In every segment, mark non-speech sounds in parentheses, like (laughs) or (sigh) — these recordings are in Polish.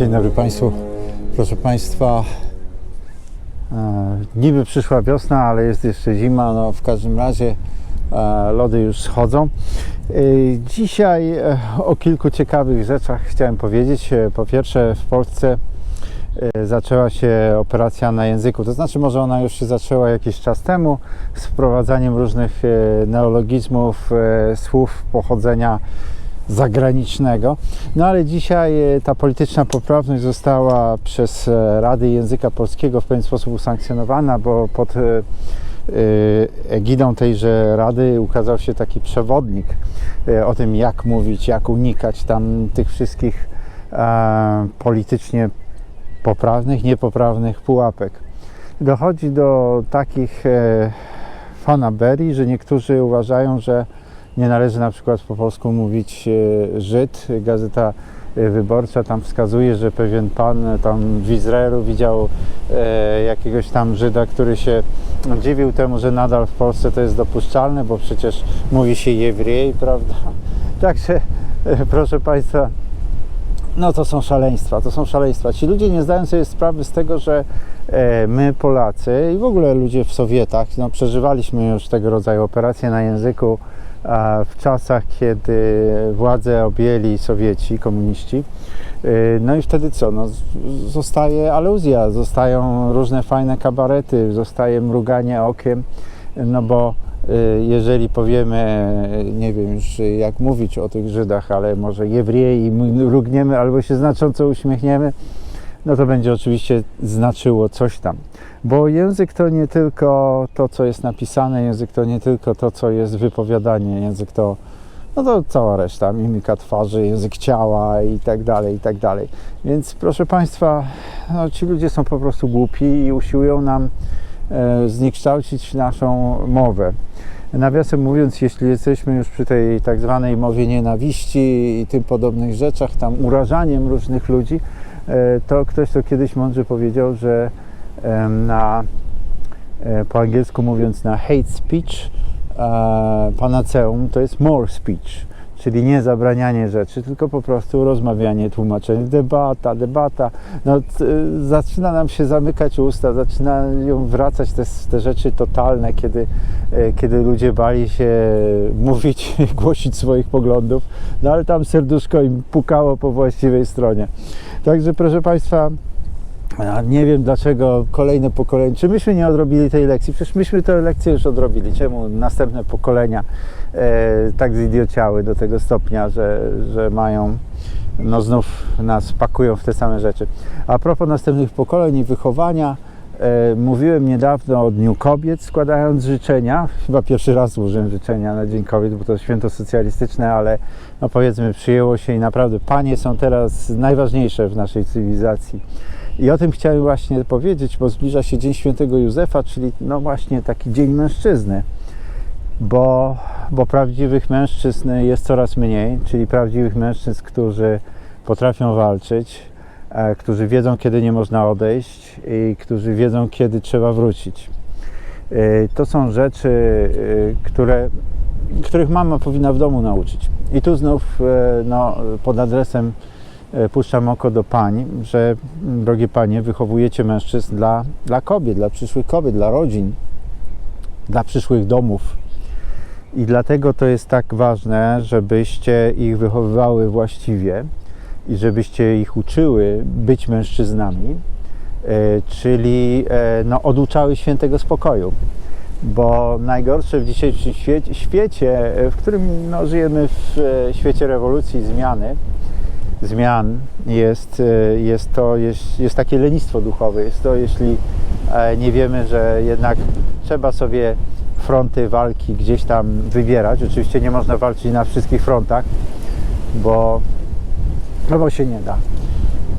Dzień dobry Państwu. Proszę Państwa, e, niby przyszła wiosna, ale jest jeszcze zima. No, w każdym razie e, lody już schodzą. E, dzisiaj e, o kilku ciekawych rzeczach chciałem powiedzieć. E, Po pierwsze, w Polsce e, zaczęła się operacja na języku. To znaczy, może ona już się zaczęła jakiś czas temu z wprowadzaniem różnych e, neologizmów, e, słów pochodzenia zagranicznego. No ale dzisiaj e, ta polityczna poprawność została przez e, Rady Języka Polskiego w pewien sposób usankcjonowana, bo pod e, egidą tejże Rady ukazał się taki przewodnik o tym, jak mówić, jak unikać tam tych wszystkich politycznie poprawnych, niepoprawnych pułapek. Dochodzi do takich fanaberii, że niektórzy uważają, że nie należy na przykład po polsku mówić e, Żyd. Gazeta e, Wyborcza tam wskazuje, że pewien pan tam w Izraelu widział e, jakiegoś tam Żyda, który się dziwił temu, że nadal w Polsce to jest dopuszczalne, bo przecież mówi się Jewrej, prawda? (laughs) Także e, proszę Państwa, no to są szaleństwa, to są szaleństwa. Ci ludzie nie zdają sobie sprawy z tego, że e, my Polacy i w ogóle ludzie w Sowietach, no przeżywaliśmy już tego rodzaju operacje na języku a w czasach, kiedy władzę objęli Sowieci, komuniści. E, No i wtedy co? No, zostaje aluzja, zostają różne fajne kabarety, zostaje mruganie okiem, no bo e, jeżeli powiemy, nie wiem już jak mówić o tych Żydach, ale może Jewrej i mrugniemy albo się znacząco uśmiechniemy, no to będzie oczywiście znaczyło coś tam. Bo język to nie tylko to, co jest napisane, język to nie tylko to, co jest wypowiadanie, język to, no to cała reszta, mimika twarzy, język ciała i tak dalej, i tak dalej. Więc proszę Państwa, no, ci ludzie są po prostu głupi i usiłują nam e, zniekształcić naszą mowę. Nawiasem mówiąc, jeśli jesteśmy już przy tej tak zwanej mowie nienawiści i tym podobnych rzeczach, tam urażaniem różnych ludzi, to ktoś to kiedyś mądrze powiedział, że na, e, po angielsku mówiąc na hate speech, e, panaceum to jest more speech, czyli nie zabranianie rzeczy, tylko po prostu rozmawianie, tłumaczenie, debata, debata. No, zaczyna nam się zamykać usta, zaczynają wracać te, te rzeczy totalne, kiedy, e, kiedy ludzie bali się (laughs) mówić, głosić swoich poglądów, no ale tam serduszko im pukało po właściwej stronie. Także proszę Państwa, a nie wiem dlaczego kolejne pokolenie, czy myśmy nie odrobili tej lekcji? Przecież myśmy tę lekcję już odrobili. Czemu następne pokolenia e, tak zidiociały do tego stopnia, że, że mają, no znów nas pakują w te same rzeczy. A propos następnych pokoleń i wychowania, e, mówiłem niedawno o Dniu Kobiet, składając życzenia. Chyba pierwszy raz złożyłem życzenia na Dzień Kobiet, bo to święto socjalistyczne, ale no powiedzmy przyjęło się i naprawdę panie są teraz najważniejsze w naszej cywilizacji. I o tym chciałem właśnie powiedzieć, bo zbliża się Dzień Świętego Józefa, czyli no właśnie taki dzień mężczyzny, bo, bo prawdziwych mężczyzn jest coraz mniej, czyli prawdziwych mężczyzn, którzy potrafią walczyć, e, którzy wiedzą, kiedy nie można odejść i którzy wiedzą, kiedy trzeba wrócić. E, To są rzeczy, e, które, których mama powinna w domu nauczyć. I tu znów e, no, pod adresem puszczam oko do pań, że drogie panie, wychowujecie mężczyzn dla, dla kobiet, dla przyszłych kobiet, dla rodzin, dla przyszłych domów. I dlatego to jest tak ważne, żebyście ich wychowywały właściwie i żebyście ich uczyły być mężczyznami, e, czyli e, no, oduczały świętego spokoju. Bo najgorsze w dzisiejszym świecie, świecie e, w którym no, żyjemy w e, świecie rewolucji, zmiany, zmian jest, e, jest to jest, jest takie lenistwo duchowe. Jest to, jeśli e, nie wiemy, że jednak trzeba sobie fronty walki gdzieś tam wybierać. Oczywiście nie można walczyć na wszystkich frontach, bo, no bo się nie da.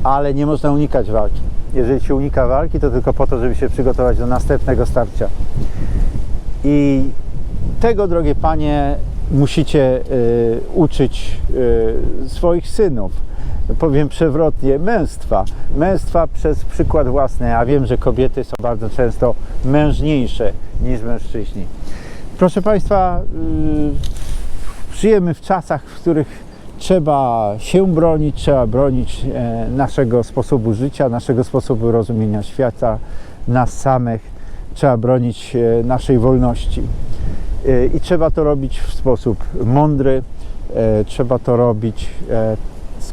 Ale nie można unikać walki. Jeżeli się unika walki, to tylko po to, żeby się przygotować do następnego starcia. I tego, drogie panie, musicie y, uczyć y, swoich synów. Powiem przewrotnie, męstwa. Męstwa przez przykład własny, a wiem, że kobiety są bardzo często mężniejsze niż mężczyźni. Proszę Państwa, y, żyjemy w czasach, w których trzeba się bronić, trzeba bronić e, naszego sposobu życia, naszego sposobu rozumienia świata, nas samych, trzeba bronić e, naszej wolności. E, I trzeba to robić w sposób mądry, trzeba to robić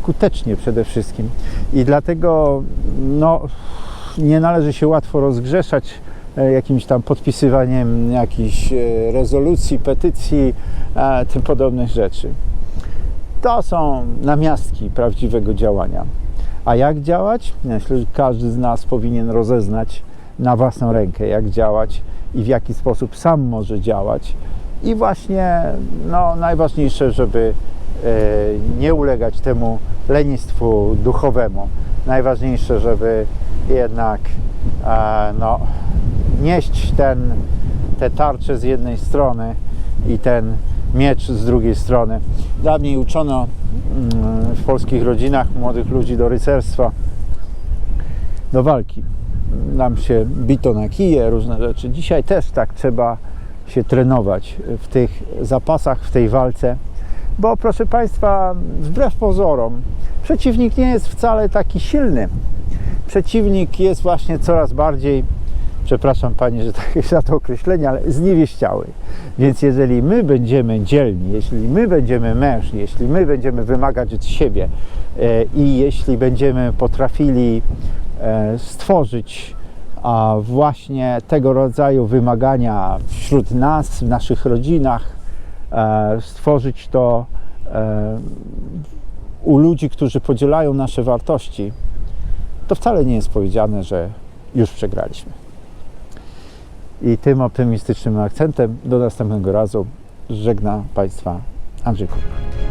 skutecznie przede wszystkim. I dlatego no, nie należy się łatwo rozgrzeszać e, jakimś tam podpisywaniem jakichś e, rezolucji, petycji, e, tym podobnych rzeczy. To są namiastki prawdziwego działania. A jak działać? Myślę, że każdy z nas powinien rozeznać na własną rękę, jak działać i w jaki sposób sam może działać. I właśnie no, najważniejsze, żeby nie ulegać temu lenistwu duchowemu. Najważniejsze, żeby jednak e, no, nieść ten, te tarcze z jednej strony i ten miecz z drugiej strony. Dawniej uczono mm, w polskich rodzinach młodych ludzi do rycerstwa, do walki. Nam się bito na kije, różne rzeczy. Dzisiaj też tak trzeba się trenować w tych zapasach, w tej walce, bo proszę Państwa, wbrew pozorom, przeciwnik nie jest wcale taki silny. Przeciwnik jest właśnie coraz bardziej, przepraszam Panie, że tak (laughs) za to określenie, ale zniewieściały. Więc jeżeli my będziemy dzielni, jeśli my będziemy mężni, jeśli my będziemy wymagać od siebie e, i jeśli będziemy potrafili e, stworzyć a właśnie tego rodzaju wymagania wśród nas, w naszych rodzinach, stworzyć to e, u ludzi, którzy podzielają nasze wartości, to wcale nie jest powiedziane, że już przegraliśmy. I tym optymistycznym akcentem do następnego razu żegna Państwa Andrzej Kuk.